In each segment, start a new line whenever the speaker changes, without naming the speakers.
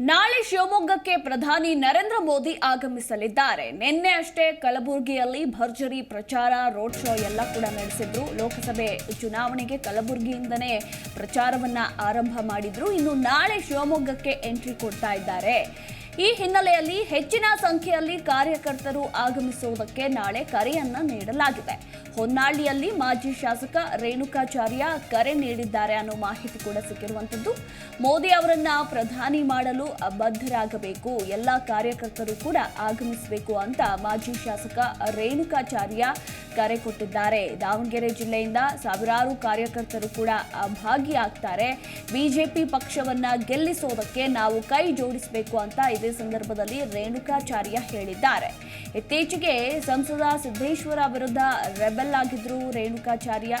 ನಾಳೆ ಶಿವಮೊಗ್ಗಕ್ಕೆ ಪ್ರಧಾನಿ ನರೇಂದ್ರ ಮೋದಿ ಆಗಮಿಸಲಿದ್ದಾರೆ. ನಿನ್ನೆ ಅಷ್ಟೇ ಕಲಬುರಗಿಯಲ್ಲಿ ಭರ್ಜರಿ ಪ್ರಚಾರ, ರೋಡ್ ಶೋ ಎಲ್ಲ ಕೂಡ ನಡೆಸಿದ್ರು. ಲೋಕಸಭೆ ಚುನಾವಣೆಗೆ ಕಲಬುರಗಿಯಿಂದನೇ ಪ್ರಚಾರವನ್ನ ಆರಂಭ ಮಾಡಿದ್ರು. ಇನ್ನು ನಾಳೆ ಶಿವಮೊಗ್ಗಕ್ಕೆ ಎಂಟ್ರಿ ಕೊಡ್ತಾ ಇದ್ದಾರೆ. ಈ ಹಿನ್ನೆಲೆಯಲ್ಲಿ ಹೆಚ್ಚಿನ ಸಂಖ್ಯೆಯಲ್ಲಿ ಕಾರ್ಯಕರ್ತರು ಆಗಮಿಸುವುದಕ್ಕೆ ನಾಳೆ ಕರೆಯನ್ನ ನೀಡಲಾಗಿದೆ. ಹೊನ್ನಾಳಿಯಲ್ಲಿ ಮಾಜಿ ಶಾಸಕ ರೇಣುಕಾಚಾರ್ಯ ಕರೆ ನೀಡಿದ್ದಾರೆ ಅನ್ನೋ ಮಾಹಿತಿ ಕೂಡ ಸಿಕ್ಕಿರುವಂಥದ್ದು. ಮೋದಿ ಅವರನ್ನ ಪ್ರಧಾನಿ ಮಾಡಲು ಬದ್ಧರಾಗಬೇಕು ಎಲ್ಲ ಕಾರ್ಯಕರ್ತರು ಕೂಡ ಆಗಮಿಸಬೇಕು ಅಂತ ಮಾಜಿ ಶಾಸಕ ರೇಣುಕಾಚಾರ್ಯ ಕರೆ ಕೊಟ್ಟಿದ್ದಾರೆ. ದಾವಣಗೆರೆ ಜಿಲ್ಲೆಯಿಂದ ಸಾವಿರಾರು ಕಾರ್ಯಕರ್ತರು ಕೂಡ ಭಾಗಿಯಾಗ್ತಾರೆ ಬಿಜೆಪಿ ಪಕ್ಷವನ್ನ ಗೆಲ್ಲಿಸೋದಕ್ಕೆ ನಾವು ಕೈ ಜೋಡಿಸಬೇಕು ಅಂತ ಇದೇ ಸಂದರ್ಭದಲ್ಲಿ ರೇಣುಕಾಚಾರ್ಯ ಹೇಳಿದ್ದಾರೆ. ಇತ್ತೀಚೆಗೆ ಸಂಸದ ಸಿದ್ದೇಶ್ವರ ವಿರುದ್ಧ ರೆಬೆಲ್ ಆಗಿದ್ರು ರೇಣುಕಾಚಾರ್ಯ.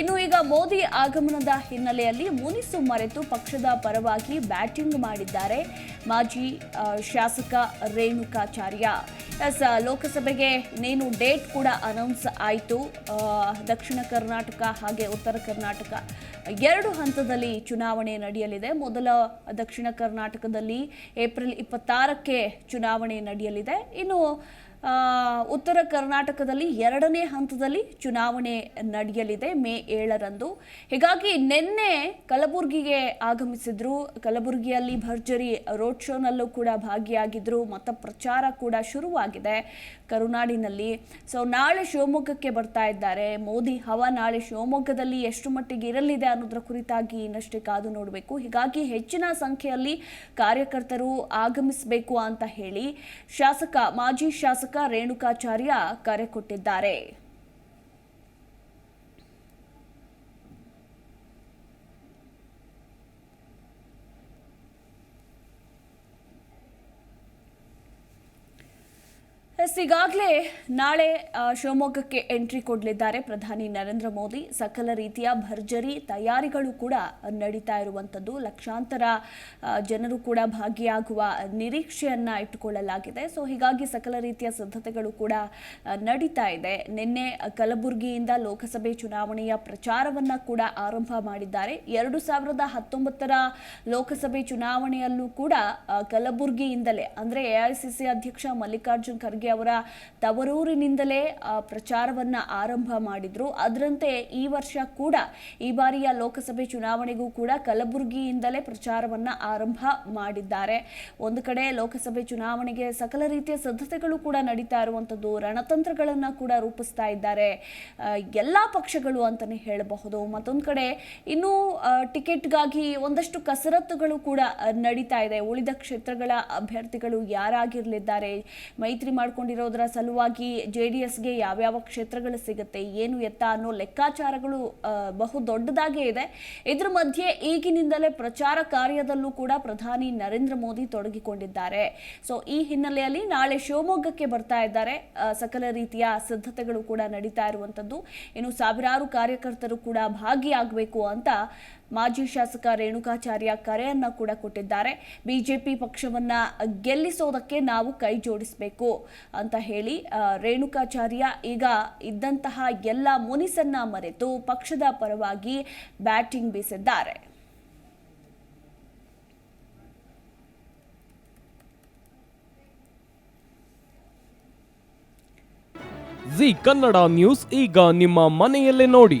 ಇನ್ನು ಈಗ ಮೋದಿ ಆಗಮನದ ಹಿನ್ನೆಲೆಯಲ್ಲಿ ಮುನಿಸು ಮರೆತು ಪಕ್ಷದ ಪರವಾಗಿ ಬ್ಯಾಟಿಂಗ್ ಮಾಡಿದ್ದಾರೆ ಮಾಜಿ ಶಾಸಕ ರೇಣುಕಾಚಾರ್ಯ. ಎಸ್ ಲೋಕಸಭೆಗೆ ಇನ್ನೇನು ಡೇಟ್ ಕೂಡ ಅನೌನ್ಸ್ ಆಯಿತು. ದಕ್ಷಿಣ ಕರ್ನಾಟಕ ಹಾಗೆ ಉತ್ತರ ಕರ್ನಾಟಕ ಎರಡು ಹಂತದಲ್ಲಿ ಚುನಾವಣೆ ನಡೆಯಲಿದೆ. ಮೊದಲ ದಕ್ಷಿಣ ಕರ್ನಾಟಕದಲ್ಲಿ ಏಪ್ರಿಲ್ ಇಪ್ಪತ್ತಾರಕ್ಕೆ ಚುನಾವಣೆ ನಡೆಯಲಿದೆ. ಇನ್ನು ಉತ್ತರ ಕರ್ನಾಟಕದಲ್ಲಿ ಎರಡನೇ ಹಂತದಲ್ಲಿ ಚುನಾವಣೆ ನಡೆಯಲಿದೆ ಮೇ ಏಳರಂದು. ಹೀಗಾಗಿ ನಿನ್ನೆ ಕಲಬುರಗಿಗೆ ಆಗಮಿಸಿದ್ರು. ಕಲಬುರಗಿಯಲ್ಲಿ ಭರ್ಜರಿ ರೋಡ್ ಶೋನಲ್ಲೂ ಕೂಡ ಭಾಗಿಯಾಗಿದ್ರು. ಮತ ಪ್ರಚಾರ ಕೂಡ ಶುರುವಾಗಿದೆ ಕರುನಾಡಿನಲ್ಲಿ. ಸೊ, ನಾಳೆ ಶಿವಮೊಗ್ಗಕ್ಕೆ ಬರ್ತಾ ಇದ್ದಾರೆ. ಮೋದಿ ಹವಾ ನಾಳೆ ಶಿವಮೊಗ್ಗದಲ್ಲಿ ಎಷ್ಟು ಮಟ್ಟಿಗೆ ಇರಲಿದೆ ಅನ್ನೋದರ ಕುರಿತಾಗಿ ಇನ್ನಷ್ಟೇ ಕಾದು ನೋಡಬೇಕು. ಹೀಗಾಗಿ ಹೆಚ್ಚಿನ ಸಂಖ್ಯೆಯಲ್ಲಿ ಕಾರ್ಯಕರ್ತರು ಆಗಮಿಸಬೇಕು ಅಂತ ಹೇಳಿ ಶಾಸಕ, ಮಾಜಿ ಶಾಸಕ ರೇಣುಕಾಚಾರ್ಯ ಕರೆ ಕೊಟ್ಟಿದ್ದಾರೆ. ಎಸ್, ಈಗಾಗಲೇ ನಾಳೆ ಶಿವಮೊಗ್ಗಕ್ಕೆ ಎಂಟ್ರಿ ಕೊಡಲಿದ್ದಾರೆ ಪ್ರಧಾನಿ ನರೇಂದ್ರ ಮೋದಿ. ಸಕಲ ರೀತಿಯ ಭರ್ಜರಿ ತಯಾರಿಗಳು ಕೂಡ ನಡೀತಾ ಇರುವಂಥದ್ದು. ಲಕ್ಷಾಂತರ ಜನರು ಕೂಡ ಭಾಗಿಯಾಗುವ ನಿರೀಕ್ಷೆಯನ್ನು ಇಟ್ಟುಕೊಳ್ಳಲಾಗಿದೆ. ಸೊ, ಹೀಗಾಗಿ ಸಕಲ ರೀತಿಯ ಸಿದ್ಧತೆಗಳು ಕೂಡ ನಡೀತಾ ಇದೆ. ನಿನ್ನೆ ಕಲಬುರಗಿಯಿಂದ ಲೋಕಸಭೆ ಚುನಾವಣೆಯ ಪ್ರಚಾರವನ್ನ ಕೂಡ ಆರಂಭ ಮಾಡಿದ್ದಾರೆ. ಎರಡು ಸಾವಿರದ ಹತ್ತೊಂಬತ್ತರ ಲೋಕಸಭೆ ಚುನಾವಣೆಯಲ್ಲೂ ಕೂಡ ಕಲಬುರಗಿಯಿಂದಲೇ, ಅಂದರೆ ಎಐಸಿಸಿ ಅಧ್ಯಕ್ಷ ಮಲ್ಲಿಕಾರ್ಜುನ್ ಖರ್ಗೆ ಅವರ ತವರೂರಿನಿಂದಲೇ ಪ್ರಚಾರವನ್ನ ಆರಂಭ ಮಾಡಿದ್ರು. ಅದರಂತೆ ಈ ವರ್ಷ ಕೂಡ, ಈ ಬಾರಿಯ ಲೋಕಸಭೆ ಚುನಾವಣೆಗೂ ಕೂಡ ಕಲಬುರಗಿಯಿಂದಲೇ ಪ್ರಚಾರವನ್ನ ಆರಂಭ ಮಾಡಿದ್ದಾರೆ. ಒಂದು ಕಡೆ ಲೋಕಸಭೆ ಚುನಾವಣೆಗೆ ಸಕಲ ರೀತಿಯ ಸಿದ್ಧತೆಗಳು ಕೂಡ ನಡೀತಾ ಇರುವಂತದ್ದು ರಣತಂತ್ರಗಳನ್ನ ಕೂಡ ರೂಪಿಸ್ತಾ ಇದ್ದಾರೆ. ಎಲ್ಲ ಪಕ್ಷಗಳು ಅಂತಾನೆ ಹೇಳಬಹುದು. ಮತ್ತೊಂದು ಕಡೆ ಇನ್ನು ಟಿಕೆಟ್ಗಾಗಿ ಒಂದಷ್ಟು ಕಸರತ್ತುಗಳು ಕೂಡ ನಡೀತಾ ಇದೆ. ಉಳಿದ ಕ್ಷೇತ್ರಗಳ ಅಭ್ಯರ್ಥಿಗಳು ಯಾರಾಗಿರಲಿದ್ದಾರೆ? ಮೈತ್ರಿ ಮಾಡ್ಕೊಂಡಿರೋದರ ಸಲುವಾಗಿ ಜೆ ಡಿ ಎಸ್ಗೆ ಯಾವ್ಯಾವ ಕ್ಷೇತ್ರಗಳು ಸಿಗುತ್ತೆ, ಏನು ಎತ್ತ ಅನ್ನೋ ಲೆಕ್ಕಾಚಾರಗಳು ಬಹು ದೊಡ್ಡದಾಗೇ ಇದೆ. ಇದ್ರ ಮಧ್ಯೆ ಈಗಿನಿಂದಲೇ ಪ್ರಚಾರ ಕಾರ್ಯದಲ್ಲೂ ಕೂಡ ಪ್ರಧಾನಿ ನರೇಂದ್ರ ಮೋದಿ ತೊಡಗಿಕೊಂಡಿದ್ದಾರೆ. ಸೊ ಈ ಹಿನ್ನೆಲೆಯಲ್ಲಿ ನಾಳೆ ಶಿವಮೊಗ್ಗಕ್ಕೆ ಬರ್ತಾ ಇದ್ದಾರೆ. ಸಕಲ ರೀತಿಯ ಸಿದ್ಧತೆಗಳು ಕೂಡ ನಡೀತಾ ಇರುವಂತದ್ದು ಇನ್ನು ಸಾವಿರಾರು ಕಾರ್ಯಕರ್ತರು ಕೂಡ ಭಾಗಿಯಾಗಬೇಕು ಅಂತ ಮಾಜಿ ಶಾಸಕ ರೇಣುಕಾಚಾರ್ಯ ಕರೆಯನ್ನ ಕೂಡ ಕೊಟ್ಟಿದ್ದಾರೆ. ಬಿಜೆಪಿ ಪಕ್ಷವನ್ನ ಗೆಲ್ಲಿಸೋದಕ್ಕೆ ನಾವು ಕೈ ಜೋಡಿಸಬೇಕು ಅಂತ ಹೇಳಿ ರೇಣುಕಾಚಾರ್ಯ ಈಗ ಇದ್ದಂತಹ ಎಲ್ಲ ಮುನಿಸನ್ನ ಮರೆತು ಪಕ್ಷದ ಪರವಾಗಿ ಬ್ಯಾಟಿಂಗ್ ಬೀಸಿದ್ದಾರೆ.
ಜಿ ಕನ್ನಡ ನ್ಯೂಸ್ ಈಗ ನಿಮ್ಮ ಮನೆಯಲ್ಲೇ ನೋಡಿ.